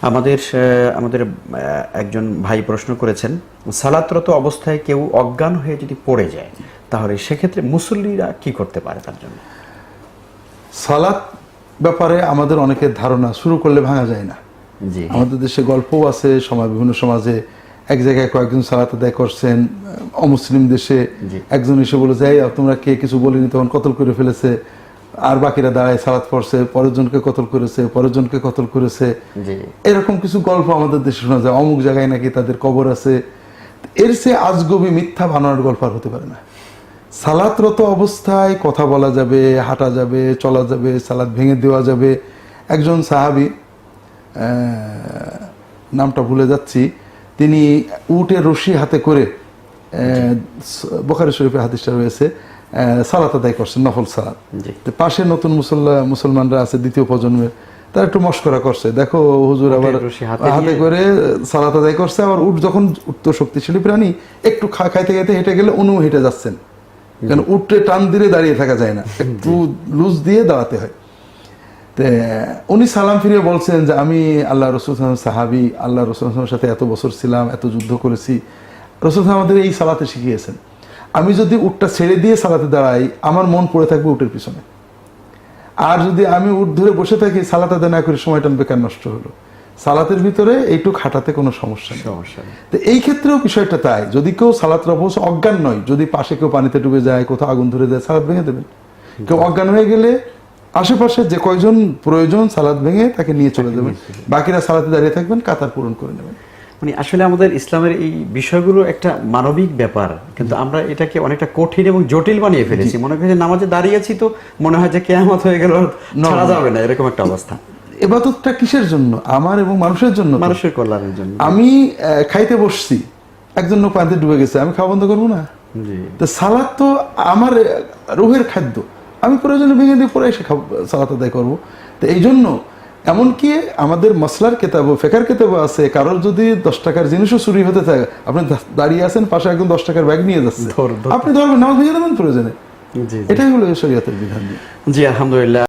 আমাদের আমাদের একজন ভাই প্রশ্ন করেছেন সালাতরত অবস্থায় কেউ অজ্ঞান হয়ে যদি পড়ে যায় তাহলে সেক্ষেত্রে মুসল্লিরা কি করতে পারে তার জন্য? সালাত ব্যাপারে আমাদের অনেকের ধারণা শুরু করলে ভাঙা যায় না। জি। আমাদের দেশে গল্পও আছে সমাজ বিভিন্ন সমাজে এক জায়গায় কয়েকজন সালাত আদায় করছেন অমুসলিম দেশে। একজন এসে বলে যাই তোমরা কে? কিছু বলিনি তখন কতল করে ফেলেছে। আর বাকিরা দাঁড়ায় সালাত পড়ছে পরের জনকে কতল করেছে পরের জনকে কতল করেছে। এরকম কিছু গল্প আমাদের দেশে শোনা যায়। অমুক জায়গায় নাকি তাদের কবর আছে। এর সে আজগবি মিথ্যা বানানোর গল্প আর হতে পারে না। সালাতরত অবস্থায় কথা বলা যাবে হাঁটা যাবে চলা যাবে সালাত ভেঙে দেওয়া যাবে। একজন সাহাবি নামটা ভুলে যাচ্ছি তিনি উটের রশি হাতে করে বোখারি শরীফে হাদিসটা রয়েছে সালাত আদায় করছেন নফল সালাত। পাশে নতুন মুসল্লা মুসলমানরা আছে দ্বিতীয় প্রজন্মের তারা একটু মস্করা করছে। দেখো হুজুর আবার হাতে করে সালাত আদায় করছে আবার উট যখন উঠতো শক্তিশালী প্রাণী একটু খা খাইতে খাইতে হেঁটে গেলে উনিও হেঁটে যাচ্ছেন। কেন উঠে টান দিলে দাঁড়িয়ে থাকা যায় না একটু লুজ দিয়ে দাঁড়াতে হয়। তে উনি সালাম ফিরিয়ে বলছেন যে আমি আল্লাহ রসুল সাহাবি আল্লাহ রসুল সাথে এত বছর ছিলাম এত যুদ্ধ করেছি। রসুল আমাদের এই সালাতে শিখিয়েছেন। আমি যদি উটটা ছেড়ে দিয়ে সালাতে দাঁড়াই আমার মন পড়ে থাকবে উটের পিছনে। আর যদি আমি উঠ ধরে বসে থাকি সালাত আদায় না করে সময়টা বেকার নষ্ট হলো। সালাতের ভিতরে এইটুক হাঁটাতে কোনো সমস্যা নেই। সমস্যা তো এই ক্ষেত্রেও বিষয়টা তাই। যদি কেউ সালাত অবশ্য অজ্ঞান নয় যদি পাশে কেউ পানিতে ডুবে যায় কোথাও আগুন ধরে যায় সালাদ ভেঙে দেবেন। কেউ অজ্ঞান হয়ে গেলে আশেপাশে যে কয়জন প্রয়োজন সালাদ ভেঙে তাকে নিয়ে চলে যাবেন। বাকিরা সালাতে দাঁড়িয়ে থাকবেন কাতার পূরণ করে নেবেন। মানে আসলে আমাদের ইসলামের এই বিষয়গুলো একটা মানবিক ব্যাপার কিন্তু আমরা এটাকে অনেকটা কঠিন এবং জটিল বানিয়ে ফেলেছি। মনে করি যে নামাজে দাঁড়িয়েছি তো মনে হয় যে কেয়ামত হয়ে গেল ছাড়া যাবে না এরকম একটা অবস্থা। এবাদতটা কিসের জন্য? আমার এবং মানুষের জন্য মানুষের কল্যাণের জন্য। আমি খাইতে বসছি। একজন লোক পানিতে ডুবে গেছে আমি খাওয়া বন্ধ করব না? জি। তো সালাদ তো আমার রুহের খাদ্য। আমি প্রয়োজনে ভেঙে দিয়ে পরে এসে খাব সালাত আদায় করব। তো এই জন্য এমনকি আমাদের মশলার কেতাব ফেকার কেতাব আছে। কারোর যদি দশ টাকার জিনিসও চুরি হতে থাকে আপনি দাঁড়িয়ে আছেন পাশে একদম দশ টাকার ব্যাগ নিয়ে যাচ্ছে। আপনি ধরবেন নামাজ ভেঙে দেবেন প্রয়োজনে। জি এটাই হলো শরীয়তের বিধান। জি আলহামদুলিল্লাহ।